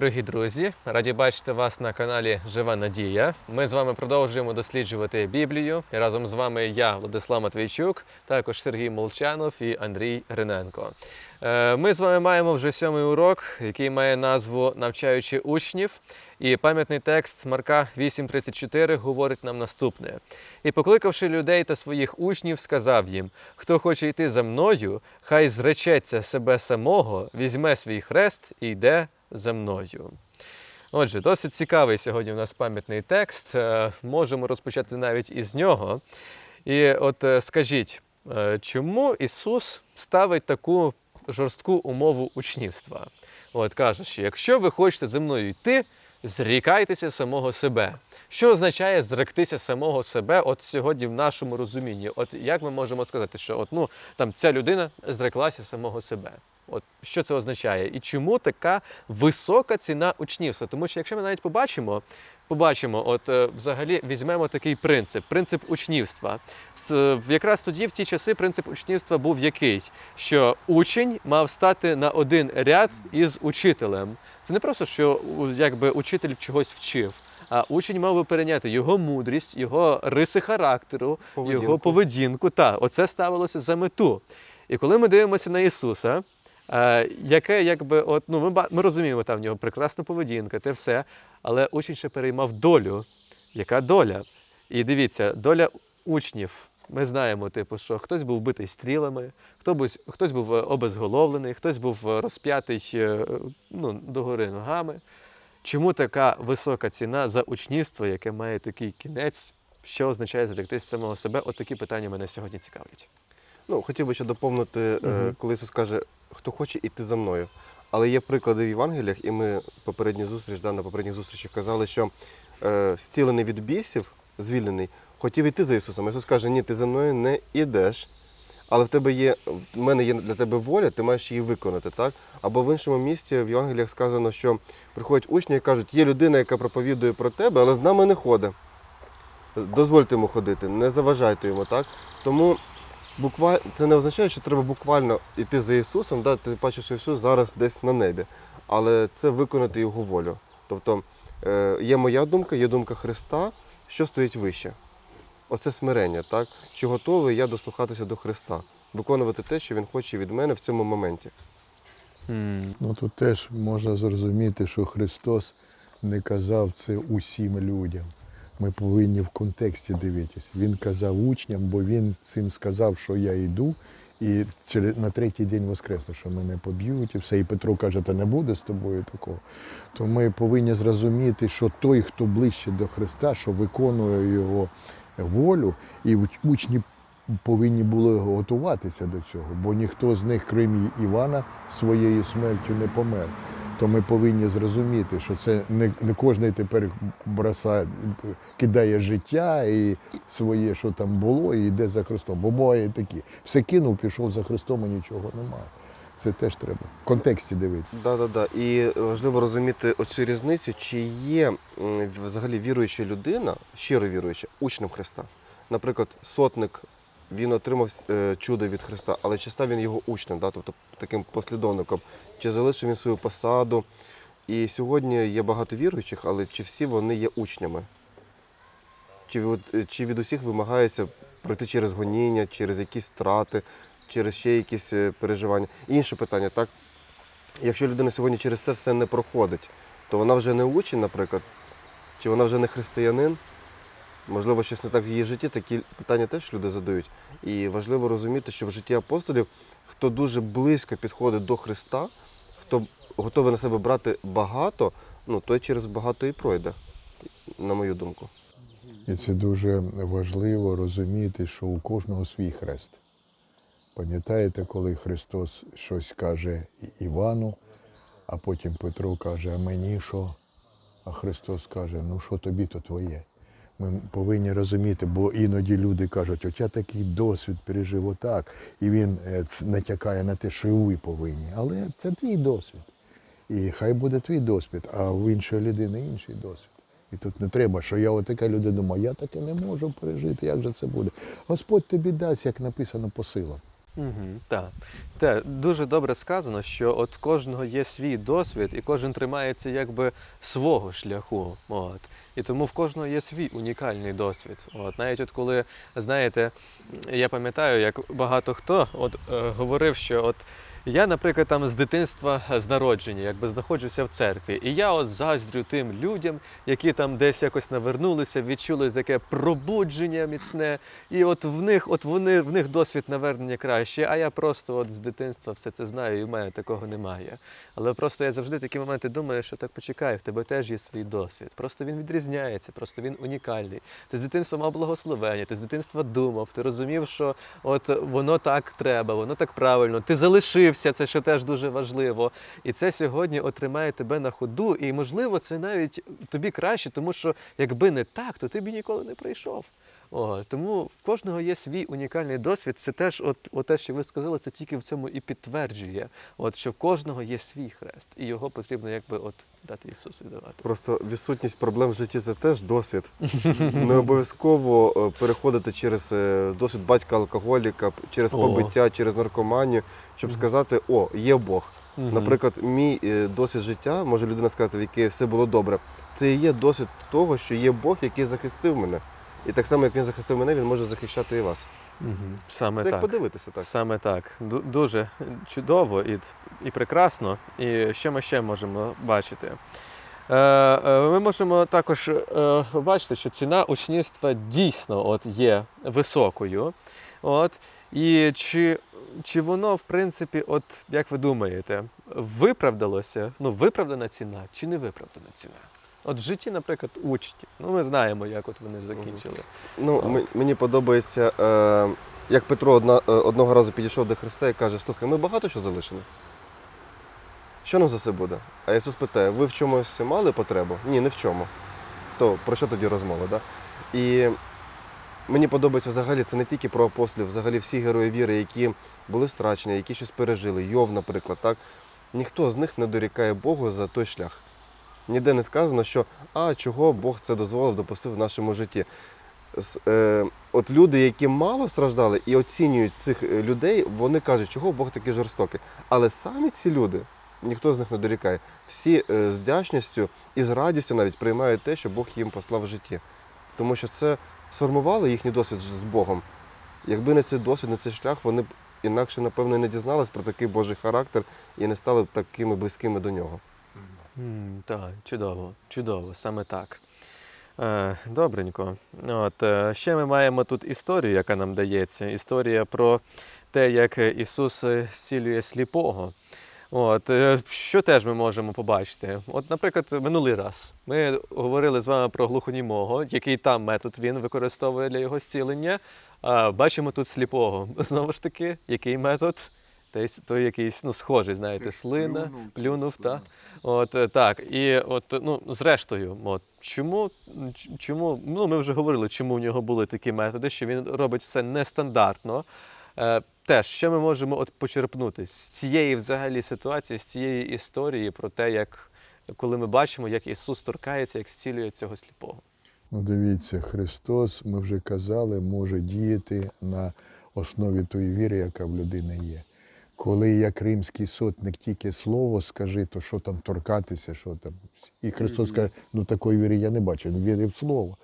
Дорогі друзі, раді бачити вас на каналі Жива Надія. Ми з вами продовжуємо досліджувати Біблію. І разом з вами я, Владислав Матвійчук, також Сергій Молчанов і Андрій Риненко. Е, Ми з вами маємо вже сьомий урок, який має назву Навчаючи учнів. І пам'ятний текст Марка 8.34 говорить нам наступне: І покликавши людей та своїх учнів, сказав їм: Хто хоче йти за мною, хай зречеться себе самого, візьме свій хрест і йде за мною. Отже, досить цікавий сьогодні у нас пам'ятний текст. Е, Можемо розпочати навіть із нього. І от е, скажіть, е, чому Ісус ставить таку жорстку умову учнівства? От каже, що якщо ви хочете за мною йти, зрікайтеся самого себе. Що означає зректися самого себе от сьогодні в нашому розумінні? От як ми можемо сказати, що от, ну, там, ця людина зреклася самого себе? От що це означає? І чому така висока ціна учнівства? Тому що якщо ми навіть побачимо, побачимо, от е, взагалі візьмемо такий принцип, принцип учнівства. Е, Якраз тоді, в ті часи, принцип учнівства був який? Що учень мав стати на один ряд із учителем. Це не просто, що якби учитель чогось вчив. А учень мав би перейняти його мудрість, його риси характеру, його Поведінку. поведінку. Та, оце ставилося за мету. І коли ми дивимося на Ісуса, яке якби, от, ну, ми, ми розуміємо, там в нього прекрасна поведінка, те все, але учень ще переймав долю. Яка доля? І дивіться, доля учнів. Ми знаємо, типу, що хтось був битий стрілами, хто був, хтось був е, обезголовлений, хтось був е, розп'ятий е, ну, догори ногами. Чому така висока ціна за учнівство, яке має такий кінець, що означає зректись самого себе? От такі питання мене сьогодні цікавлять. Ну, хотів би ще доповнити, Мгм. коли Ісус каже, хто хоче іти за мною. Але є приклади в Євангеліях, і ми попередні зустріч, да, на попередніх зустрічах казали, що е, зцілений від бісів, звільнений, хотів іти за Ісусом. Ісус каже, ні, ти за мною не йдеш, але в тебе є, в мене є для тебе воля, ти маєш її виконати. так? Або в іншому місці в Євангеліях сказано, що приходять учні і кажуть, є людина, яка проповідує про тебе, але з нами не ходить. Дозвольте йому ходити, не заважайте йому, так? Тому буквально це не означає, що треба буквально йти за Ісусом, да? ти бачиш, що Ісус зараз десь на небі. Але це виконати Його волю. Тобто е, є моя думка, є думка Христа, що стоїть вище. Оце смирення, так? Чи готовий я дослухатися до Христа, виконувати те, що Він хоче від мене в цьому моменті. Ну тут теж можна зрозуміти, що Христос не казав це усім людям. Ми повинні в контексті дивитися. Він казав учням, бо він цим сказав, що я йду, і через на третій день воскресне, що мене поб'ють, і все. І Петро каже, та не буде з тобою такого. То ми повинні зрозуміти, що той, хто ближче до Христа, що виконує його волю, і учні повинні були готуватися до цього, бо ніхто з них, крім Івана, своєю смертю не помер. То ми повинні зрозуміти, що це не, не кожен тепер бросає, кидає життя і своє, що там було, і йде за Христом. Бо буває такі. Все кинув, пішов за Христом, і нічого немає. Це теж треба в контексті дивитися. Да, да, да. І важливо розуміти оцю різницю, чи є взагалі віруюча людина, щиро віруюча, учнем Христа. Наприклад, сотник він отримав е, чудо від Христа, але чи став він його учнем, да? тобто таким послідовником, чи залишив він свою посаду. І сьогодні є багато віруючих, але чи всі вони є учнями? Чи від, чи від усіх вимагається пройти через гоніння, через якісь страти, через ще якісь е, переживання? Інше питання, так? Якщо людина сьогодні через це все не проходить, то вона вже не учень, наприклад, чи вона вже не християнин, можливо, щось не так в її житті, такі питання теж люди задають. І важливо розуміти, що в житті апостолів, хто дуже близько підходить до Христа, хто готовий на себе брати багато, ну той через багато і пройде, на мою думку. І це дуже важливо розуміти, що у кожного свій хрест. Пам'ятаєте, коли Христос щось каже Івану, а потім Петро каже, а мені що? А Христос каже, ну що тобі, то твоє. Ми повинні розуміти, бо іноді люди кажуть, от я такий досвід пережив отак, і він е, натякає на те, що і ви повинні. Але це твій досвід. І хай буде твій досвід, а в іншої людини інший досвід. І тут не треба, що я отака людина думаю, я таке не можу пережити, як же це буде. Господь тобі дасть, як написано по силам. Угу, так. Те, дуже добре сказано, що от кожного є свій досвід, і кожен тримається якби свого шляху. От. І тому в кожного є свій унікальний досвід. От. Навіть от коли, знаєте, я пам'ятаю, як багато хто от, е, говорив, що от я, наприклад, там з дитинства з народження, якби знаходжуся в церкві, і я от заздрю тим людям, які там десь якось навернулися, відчули таке пробудження міцне, і от в них, от вони в них досвід навернення краще. А я просто от з дитинства все це знаю, і в мене такого немає. Але просто я завжди такі моменти думаю, що так почекай, в тебе теж є свій досвід. Просто він відрізняється, просто він унікальний. Ти з дитинства мав благословення, ти з дитинства думав, ти розумів, що от воно так треба, воно так правильно. Ти залишився, це ще теж дуже важливо. І це сьогодні отримає тебе на ходу. І можливо, це навіть тобі краще, тому що якби не так, то ти б ніколи не прийшов. О, тому в кожного є свій унікальний досвід. Це теж, от, от те, що ви сказали, це тільки в цьому і підтверджує, от що в кожного є свій хрест, і його потрібно якби от дати Ісусу давати. Просто відсутність проблем в житті це теж досвід. Не обов'язково е, переходити через е, досвід батька алкоголіка, через О. побиття, через наркоманію, щоб сказати, о, є Бог. Наприклад, мій е, досвід життя, може людина сказати, в якій все було добре. Це і є досвід того, що є Бог, який захистив мене. І так само, як він захистив мене, він може захищати і вас. Мгм. саме Це так. як подивитися так. Саме так. Ду- Дуже чудово і, і прекрасно. І що ми ще можемо бачити? Е, е, Ми можемо також е, бачити, що ціна учнівства дійсно от є високою. От. І чи, чи воно, в принципі, от як ви думаєте, виправдалося? Ну, виправдана ціна чи не виправдана ціна? От в житті, наприклад, учнів. Ну, ми знаємо, як от вони закінчили. Ну, м- мені подобається, е, як Петро одна, е, одного разу підійшов до Христа і каже: слухай, ми багато що залишили. Що нам за це буде? А Ісус питає: ви в чомусь мали потребу? Ні, не в чому. То про що тоді розмова? Да? І мені подобається взагалі, це не тільки про апостолів, взагалі всі герої віри, які були страчені, які щось пережили. Йов, наприклад, так? Ніхто з них не дорікає Богу за той шлях. Ніде не сказано, що а чого Бог це дозволив, допустив в нашому житті. Е, от люди, які мало страждали і оцінюють цих е, людей, вони кажуть, чого Бог такий жорстокий. Але самі ці люди, ніхто з них не дорікає, всі е, з вдячністю і з радістю навіть приймають те, що Бог їм послав в житті. Тому що це сформувало їхній досвід з Богом. Якби не цей досвід, не цей шлях, вони б інакше, напевно, не дізнались про такий Божий характер і не стали б такими близькими до нього. М, Так, чудово, чудово, саме так. Е, Добренько. От, е, ще ми маємо тут історію, яка нам дається. Історія про те, як Ісус зцілює сліпого. От, е, що теж ми можемо побачити? От, наприклад, минулий раз ми говорили з вами про глухонімого, який там метод він використовує для його зцілення. А бачимо тут сліпого. Знову ж таки, який метод? Той, той якийсь ну, схожий, знаєте, слина, плюнув, так. От е, так, і от ну зрештою, от чому чому ну ми вже говорили, чому в нього були такі методи, що він робить все нестандартно. Е, теж що ми можемо от почерпнути з цієї взагалі ситуації, з цієї історії про те, як коли ми бачимо, як Ісус торкається, як зцілює цього сліпого. Ну, дивіться, Христос, ми вже казали, може діяти на основі тої віри, яка в людини є. Коли як римський сотник тільки слово скажи, то що там торкатися, що там. І Христос каже, ну такої віри я не бачу, він вірив в слово.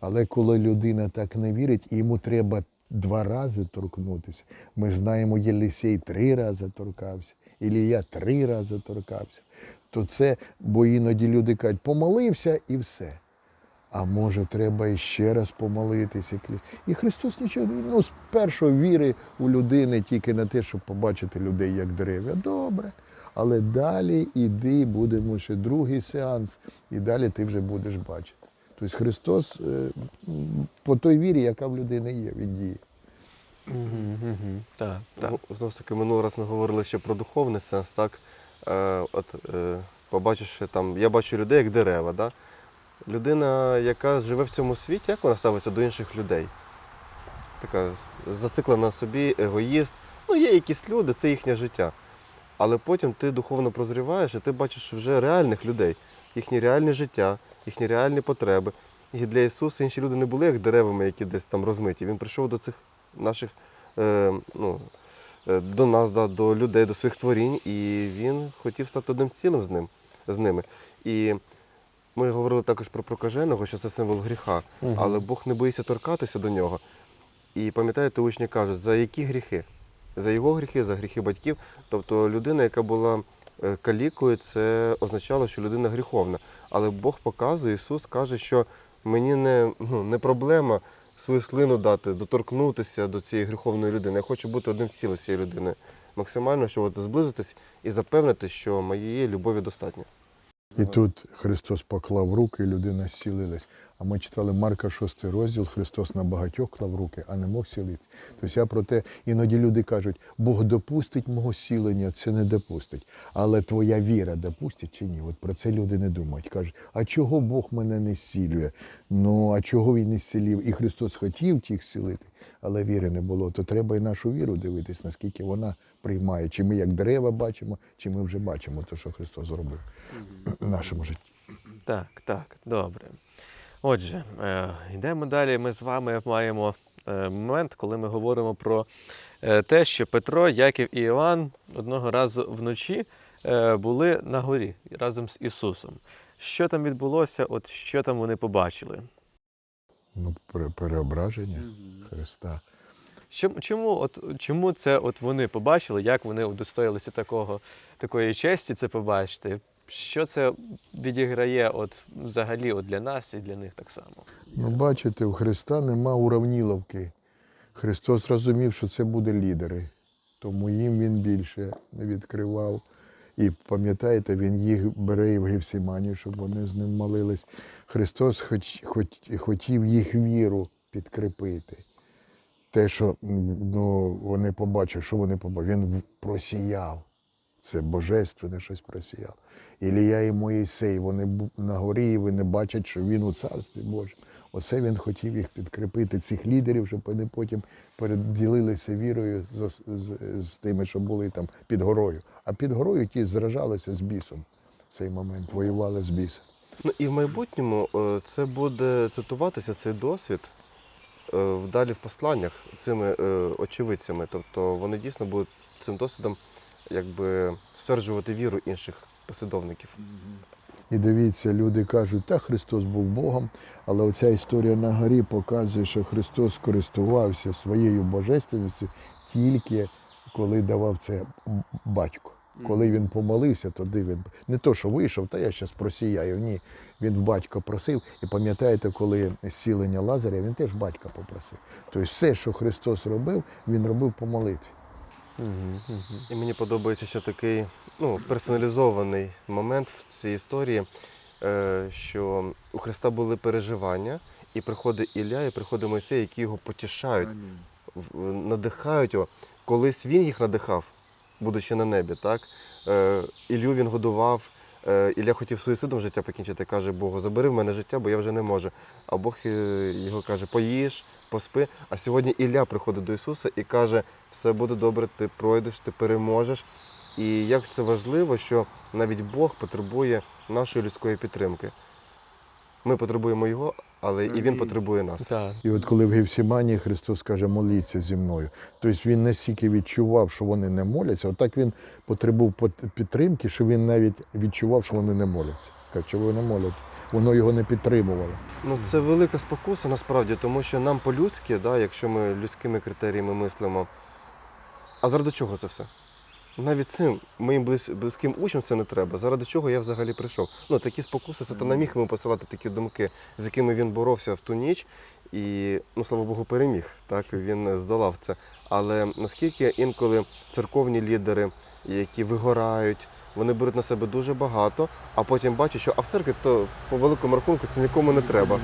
Але коли людина так не вірить, і йому треба два рази торкнутися. Ми знаємо, Єлисей три рази торкався, Ілія три рази торкався. То це, бо іноді люди кажуть, помолився і все. А може, треба іще раз помолитися. крізь- І Христос нічого, ну, з першої віри у людини тільки на те, щоб побачити людей як дерев'я. Добре. Але далі іди, будемо ще другий сеанс, і далі ти вже будеш бачити. Тобто Христос е, по той вірі, яка в людини є, він діє. Так, так. Ну, знову ж таки, минулий раз ми говорили ще про духовний сенс, так? Е, от, е, побачивши там, я бачу людей як дерева. Да? Людина, яка живе в цьому світі, як вона ставиться до інших людей? Така зациклена собі, егоїст. Ну, є якісь люди, це їхнє життя. Але потім ти духовно прозріваєш і ти бачиш вже реальних людей, їхнє реальне життя, їхні реальні потреби. І для Ісуса інші люди не були як деревами, які десь там розмиті. Він прийшов до цих наших е, ну, е, до нас, да, до людей, до своїх творінь, і він хотів стати одним цілим з ним, з ними. І ми говорили також про прокаженого, що це символ гріха, Мгм. але Бог не боїться торкатися до нього. І пам'ятаєте, учні кажуть, за які гріхи? За його гріхи, за гріхи батьків. Тобто людина, яка була е, калікою, це означало, що людина гріховна. Але Бог показує, Ісус каже, що мені не, ну, не проблема свою слину дати, доторкнутися до цієї гріховної людини. Я хочу бути одним цілим з цією людиною. Максимально, щоб от зблизитись і запевнити, що моєї любові достатньо. І тут Христос поклав руки, і людина зцілилась. А ми читали Марка 6 розділ, Христос на багатьох клав руки, а не мог зцілити. Тобто я про те, іноді люди кажуть, Бог допустить мого зцілення, це не допустить. Але твоя віра допустить чи ні? От про це люди не думають. Кажуть, а чого Бог мене не зцілює? Ну, а чого він не зцілів? І Христос хотів тих зцілити, але віри не було. То треба і нашу віру дивитись, наскільки вона приймає. Чи ми як дерева бачимо, чи ми вже бачимо те, що Христос зробив в нашому житті. Так, так, добре. Отже, е, йдемо далі. Ми з вами маємо е, момент, коли ми говоримо про е, те, що Петро, Яків і Іван одного разу вночі були на горі разом з Ісусом. Що там відбулося? От що там вони побачили? Ну, переображення Христа. Чому, чому, от, чому це от вони побачили, як вони удостоїлися такого, такої честі це побачити? Що це відіграє от, взагалі от для нас і для них так само? Ну, бачите, у Христа нема уравніловки. Христос розумів, що це буде лідери, тому їм він більше не відкривав. І пам'ятаєте, він їх бере в Гефсиманію, щоб вони з ним молились. Христос хоч, хоч, хотів їх віру підкріпити. Те, що ну, вони побачили, що вони побачили, він просіяв. Це божественне щось просіяв. Ілія і Моїсей, вони на горі, і вони бачать, що він у царстві Божому. Оце він хотів їх підкріпити, цих лідерів, щоб вони потім переділилися вірою з, з, з тими, що були там під горою. А під горою ті зражалися з бісом в цей момент, воювали з бісом. Ну і в майбутньому е, це буде цитуватися цей досвід е, вдалі в посланнях цими е, очевидцями. Тобто вони дійсно будуть цим досвідом якби стверджувати віру інших послідовників. І дивіться, люди кажуть, та Христос був Богом, але оця історія на горі показує, що Христос користувався своєю божественністю тільки коли давав це батько. Коли він помолився, тоді він не то, що вийшов, та я зараз просіяю. Ні, він в батька просив. І пам'ятаєте, коли зцілення Лазаря, він теж батька попросив. Тобто все, що Христос робив, він робив по молитві. Угу, угу. І мені подобається ще такий ну, персоналізований момент в цій історії, е, що у Христа були переживання, і приходить Ілля, і приходить Мойсей, які його потішають, надихають його. Колись він їх надихав, будучи на небі, так? Іллю він годував. Е, Ілля хотів суїцидом життя покінчити, каже Богу, забери в мене життя, бо я вже не можу. А Бог е, його каже, поїж, поспи. А сьогодні Ілля приходить до Ісуса і каже, все буде добре, ти пройдеш, ти переможеш. І як це важливо, що навіть Бог потребує нашої людської підтримки. Ми потребуємо його, але і він потребує нас. Так. І от коли в Гефсиманії Христос каже, моліться зі мною. Тобто він настільки відчував, що вони не моляться, отак він потребував підтримки, що він навіть відчував, що вони не моляться. Каже, чого не молите? Воно його не підтримувало. Ну, це велика спокуса насправді, тому що нам по-людськи, да, якщо ми людськими критеріями мислимо, а заради чого це все? Навіть цим моїм близ, близьким учням це не треба. Заради чого я взагалі прийшов? Ну, такі спокуси, сатана міг йому посилати такі думки, з якими він боровся в ту ніч, і, ну, слава Богу, переміг. Так, він здолав це. Але наскільки інколи церковні лідери, які вигорають, вони беруть на себе дуже багато, а потім бачать, що а в церкві то по великому рахунку це нікому не треба.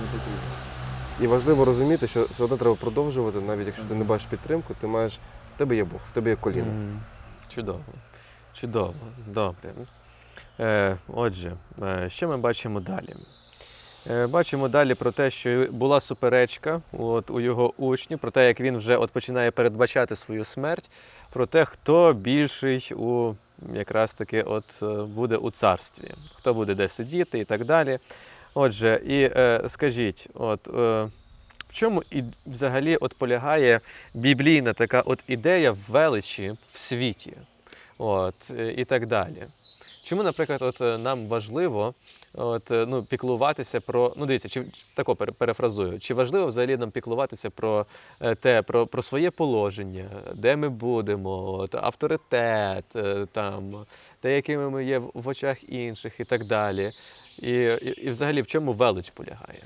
І важливо розуміти, що все одно треба продовжувати, навіть якщо ти не бачиш підтримку, ти маєш, в тебе є Бог, в тебе є коліно. Чудово. Чудово. Добре. Е, отже, е, що ми бачимо далі? Е, бачимо далі про те, що була суперечка от, у його учнів, про те, як він вже от починає передбачати свою смерть, про те, хто більший у якраз таки от, е, буде у царстві, хто буде де сидіти і так далі. Отже, і е, скажіть, от, е, в чому і взагалі от полягає біблійна така от ідея величі в світі? От, е, і так далі. Чому, наприклад, от е, нам важливо от, е, ну, піклуватися про. Ну, дивіться, чи тако перефразую, чи важливо взагалі нам піклуватися про те, про, про своє положення, де ми будемо, от, авторитет, там, те, якими ми є в в очах інших і так далі. І, і, і взагалі в чому велич полягає?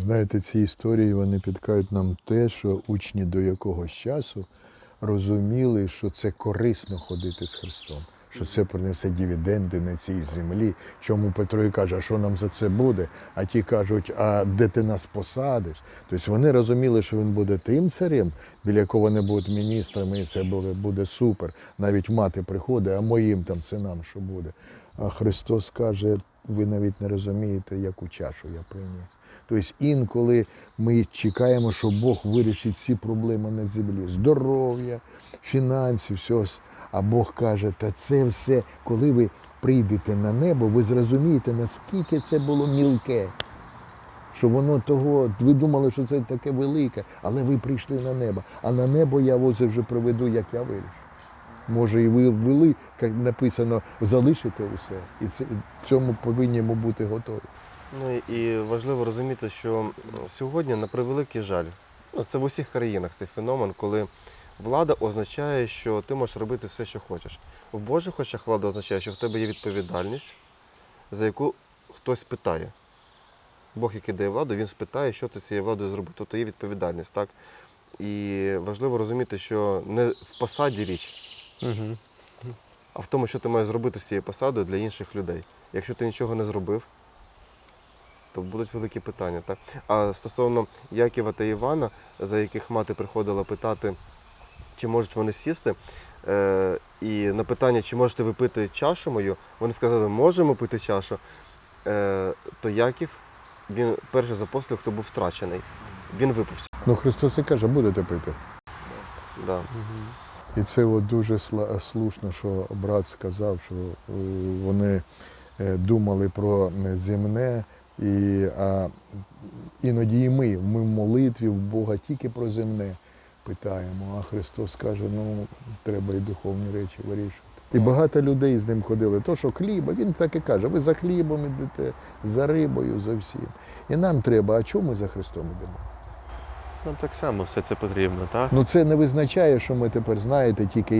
Знаєте, ці історії вони підкають нам те, що учні до якогось часу розуміли, що це корисно ходити з Христом, що це принесе дивіденди на цій землі. Чому Петро і каже, а що нам за це буде? А ті кажуть, а де ти нас посадиш? Тобто вони розуміли, що він буде тим царем, біля якого вони будуть міністрами, і це буде, буде супер. Навіть мати приходить, а моїм там синам що буде. А Христос каже, ви навіть не розумієте, яку чашу я приніс. Тобто інколи ми чекаємо, що Бог вирішить всі проблеми на землі. Здоров'я, фінансів, все. А Бог каже, та це все, коли ви прийдете на небо, ви зрозумієте, наскільки це було мілке. Що воно того, ви думали, що це таке велике, але ви прийшли на небо. А на небо я ось вже приведу, як я вирішу. Може, і ви ввели, як написано, залишите усе. І це, цьому повинні ми бути готові. Ну і важливо розуміти, що сьогодні, на превеликий жаль, ну, це в усіх країнах цей феномен, коли влада означає, що ти можеш робити все, що хочеш. В Божих очах влада означає, що в тебе є відповідальність, за яку хтось питає. Бог, який дає владу, він спитає, що ти з цією владою зробив. Тобто є відповідальність, так? І важливо розуміти, що не в посаді річ, Угу. а в тому, що ти маєш зробити з цією посадою для інших людей. Якщо ти нічого не зробив, то будуть великі питання. Так? А стосовно Яківа та Івана, за яких мати приходила питати, чи можуть вони сісти, е, і на питання, чи можете ви пити чашу мою, вони сказали, можемо пити чашу, е, то Яків, він перший з апостолів, хто був страчений. Він випив. Ну Христос і каже, будете пити. Да. І це от дуже слушно, що брат сказав, що е, вони е, думали про земне, і, а іноді і ми, ми в молитві в Бога тільки про земне питаємо, а Христос каже, ну треба і духовні речі вирішувати. І багато людей з ним ходили. То, що хліба, він так і каже, ви за хлібом йдете, за рибою, за всім. І нам треба, а чому ми за Христом йдемо? Нам так само все це потрібно, так? Ну це не визначає, що ми тепер знаєте, тільки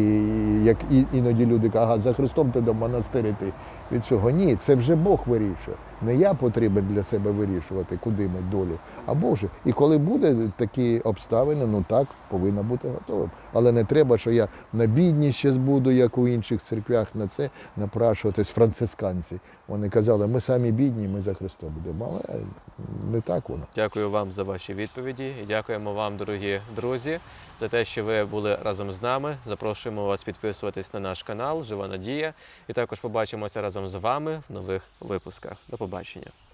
як іноді люди кажуть, ага, за Христом ти до монастир ти Від цього ні, це вже Бог вирішує. Не я потрібен для себе вирішувати, куди ми долю, а Бог же. І коли буде такі обставини, ну так, повинна бути готовим. Але не треба, що я на бідність ще буду, як у інших церквях, на це напрашуватись францисканці. Вони казали, ми самі бідні, ми за Христом будемо. Але не так воно. Дякую вам за ваші відповіді дякуємо вам, дорогі друзі, за те, що ви були разом з нами. Запрошуємо вас підписуватись на наш канал Жива Надія. І також побачимося разом з вами в нових випусках. До побачення.